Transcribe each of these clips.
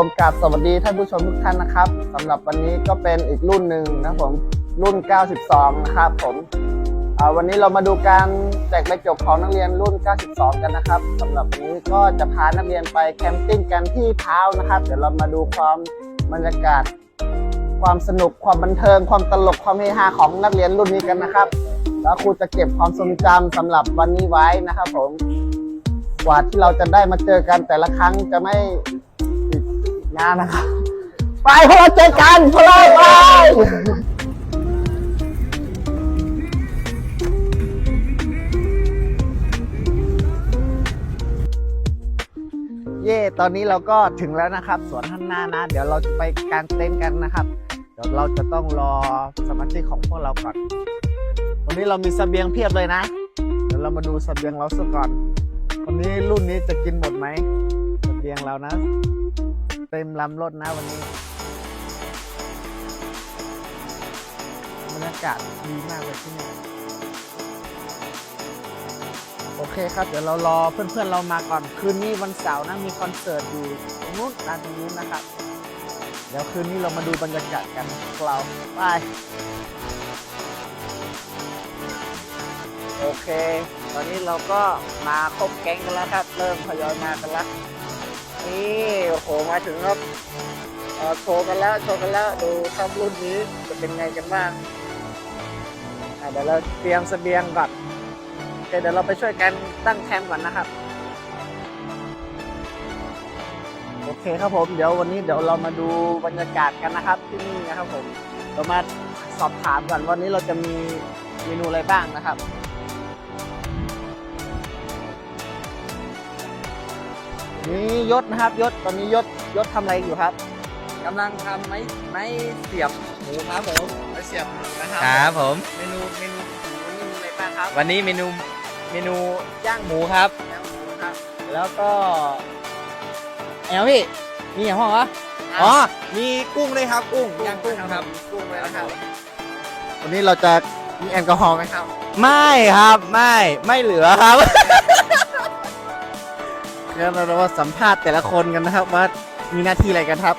ผมกราบสวัสดีท่านผู้ชมทุกท่านนะครับสำหรับวันนี้ก็เป็นอีกรุ่นหนึ่งนะครับผมรุ่น 92 นะครับผมวันนี้เรามาดูการแจกใบจบของนักเรียนรุ่น 92 กันนะครับสำหรับวันนี้ก็จะพานักเรียนไปแคมปิ้งกันที่พร้าวนะครับเดี๋ยวเรามาดูความบรรยากาศ ความสนุกความบันเทิง ความตลกความเฮฮาของนักเรียนรุ่นนี้กันนะครับ แล้วครูจะเก็บความทรงจำสำหรับวันนี้ไว้นะครับผมกว่าที่เราจะได้มาเจอกันแต่ละครั้งจะไม่ งานะครับ ไปพวกเราเจอกันพวกเราไปเย่ตอนนี้เราก็ถึงแล้วนะครับ สวนข้างหน้านะ เดี๋ยวเราจะไปกางเต็นท์กันนะครับ เดี๋ยวเราจะต้องรอสมาชิกของพวกเราก่อน วันนี้เรามีสเสบียงเพียบเลยนะ เดี๋ยวเรามาดูสเสบียงเราซะก่อนวันนี้รุ่นนี้จะกินหมดไหมสเสบียงเรานะ เต็มลำรถนะวันนี้บรรยากาศดีมากเลยที่นี่โอเคครับ เดี๋ยวเรารอเพื่อนๆเรามาก่อน คืนนี้วันเสาร์นะมีคอนเสิร์ตอยู่ตรงนู้นร้านตรงนู้นนะครับ เดี๋ยวคืนนี้เรามาดูบรรยากาศกันกเราไปโอเค ตอนนี้เราก็มาครบแก๊งกันแล้วครับ เริ่มทยอยมากันแล้ว นี่โอ้โหมาถึงครับโชว์กันแล้วโชว์กันแล้วดูครับรุ่นนี้จะเป็นไงกันบ้างเดี๋ยวเราเตรียมเสบียงก่อนเดี๋ยวเราไปช่วยกันตั้งแคมป์ก่อนนะครับ โอเคครับผมเดี๋ยววันนี้เดี๋ยวเรามาดูบรรยากาศกันนะครับที่นี่นะครับผมเรามาสอบถามก่อนวันนี้เราจะมีเมนูอะไรบ้างนะครับ นี่ยศนะครับยศตอนนี้ยศยศทำอะไรอยู่ครับกำลังทำไม้ไม้เสียบหมูครับผมไปเสียบนะครัครับผม เมนูเมนูวันนี้มีอะไรบ้างครับวันนี้เมนูเมนูย่างหมูครับย่างหมูครับแล้วก็แอลพี่มีอย่างห้องวะอ๋อมีกุ้งด้วยครับกุ้งย่างกุ้งครับกุ้งเลยนะครับวันนี้เราจะมีแอลกอฮอล์ไหมครับ ไม่ครับไม่ไม่เหลือครับ เดี๋ยวเรามาสัมภาษณ์แต่ละคนกันนะครับว่ามีหน้าที่อะไรกันครับ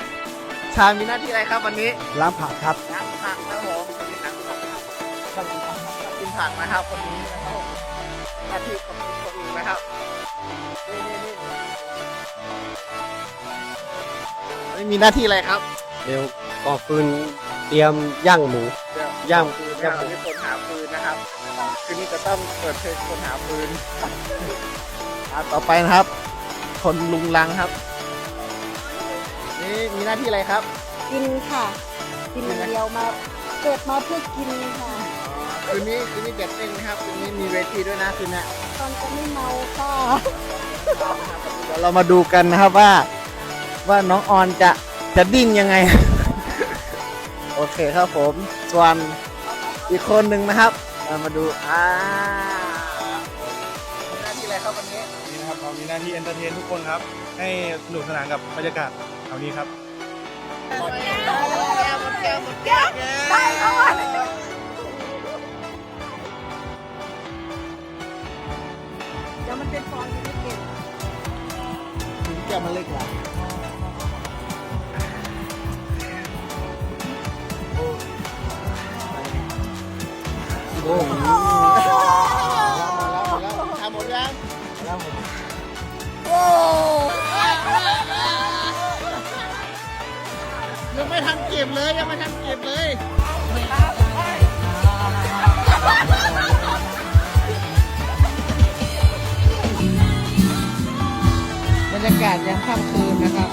ชามีหน้าที่อะไรครับวันนี้ล้างผักครับล้างผักครับผมคนนี้ล้างผักครับชอบกินผักครับกินผักนะครับคนนี้นะครับผมหน้าที่ของคนนี้นะครับนี่นี่นี่นี่มีหน้าที่อะไรครับเร็วก่อฟืนเตรียมย่างหมูย่างปืนนะครับนี่คนหาปืนนะครับคืนนี้จะต้องเปิดเพลงคนหาปืนอะต่อไปนะครับ คนลุงลังครับนี่มีหน้าที่อะไรครับ กินค่ะ กินอย่างเดียวมาเกิดมาเพื่อกินค่ะ คืนนี้คืนนี้เด็ดเต้นนะครับคืนนี้มีเวทีด้วยนะคืนนี้ตอนจะไม่เมาค่ะเดี๋ยวเรามาดูกันนะครับว่า ว่าน้องออนจะจะดิ้นยังไง โอเคครับผม ส่วนอีกคนหนึ่งนะครับเรามาดูอ่า ครับวันนี้นี่นะครับเรามีหน้าที่เอนเตอร์เทนทุกคนครับ ให้สนุกสนานกับบรรยากาศแถวนี้ครับเดี๋ยวมันเป็นฟองจะไม่เก็บถึงแก้วมันเล็กละ ไม่ทันเก็บเลยยังไม่ทันเก็บเลยบรรยากาศยังค่ำคืนนะครับ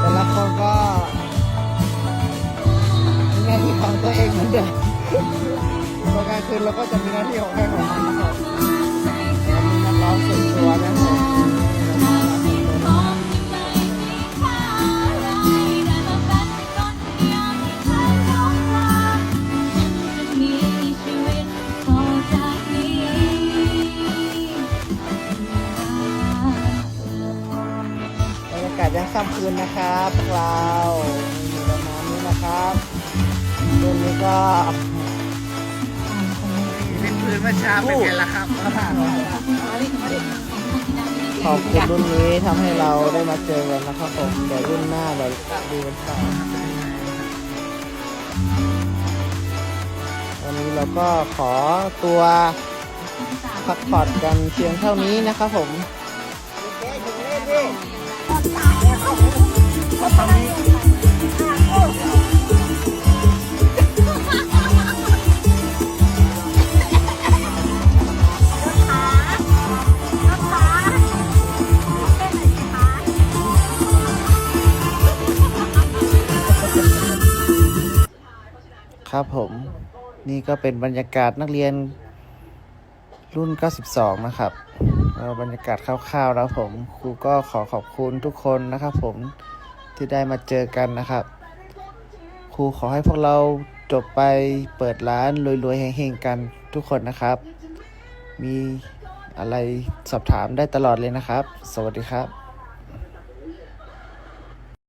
แต่ละคนก็มีหน้าที่ของตัวเองเหมือนเดิมตอนกลางคืนเราก็จะมีหน้าที่ของใครของมันนะครับมีนักร้องส่วนตัวนะครับ ยากาศยังค่ำคืนนะครับพวกเรามีประมาณนี้นะครับรุ่นนี้ก็เป็นคืนเมื่อเช้าเป็นไงล่ะครับขอบคุณรุ่นนี้ทำให้เราได้มาเจอกันนะครับผมเดี๋ยวรุ่นหน้าเดี๋ยวดูกันต่อวันนี้เราก็ขอตัวพักผ่อนกันเพียงเท่านี้นะครับผม ครับผมนี่ก็เป็นบรรยากาศนักเรียนรุ่น 92 นะครับบรรยากาศคร่าวๆแล้วผมครูก็ขอขอบคุณทุกคนนะครับผม ที่ได้มาเจอกันนะครับ ครูขอให้พวกเราจบไปเปิดร้านรวยๆเฮงๆกันทุกคนนะครับ มีอะไรสอบถามได้ตลอดเลยนะครับ สวัสดีครับ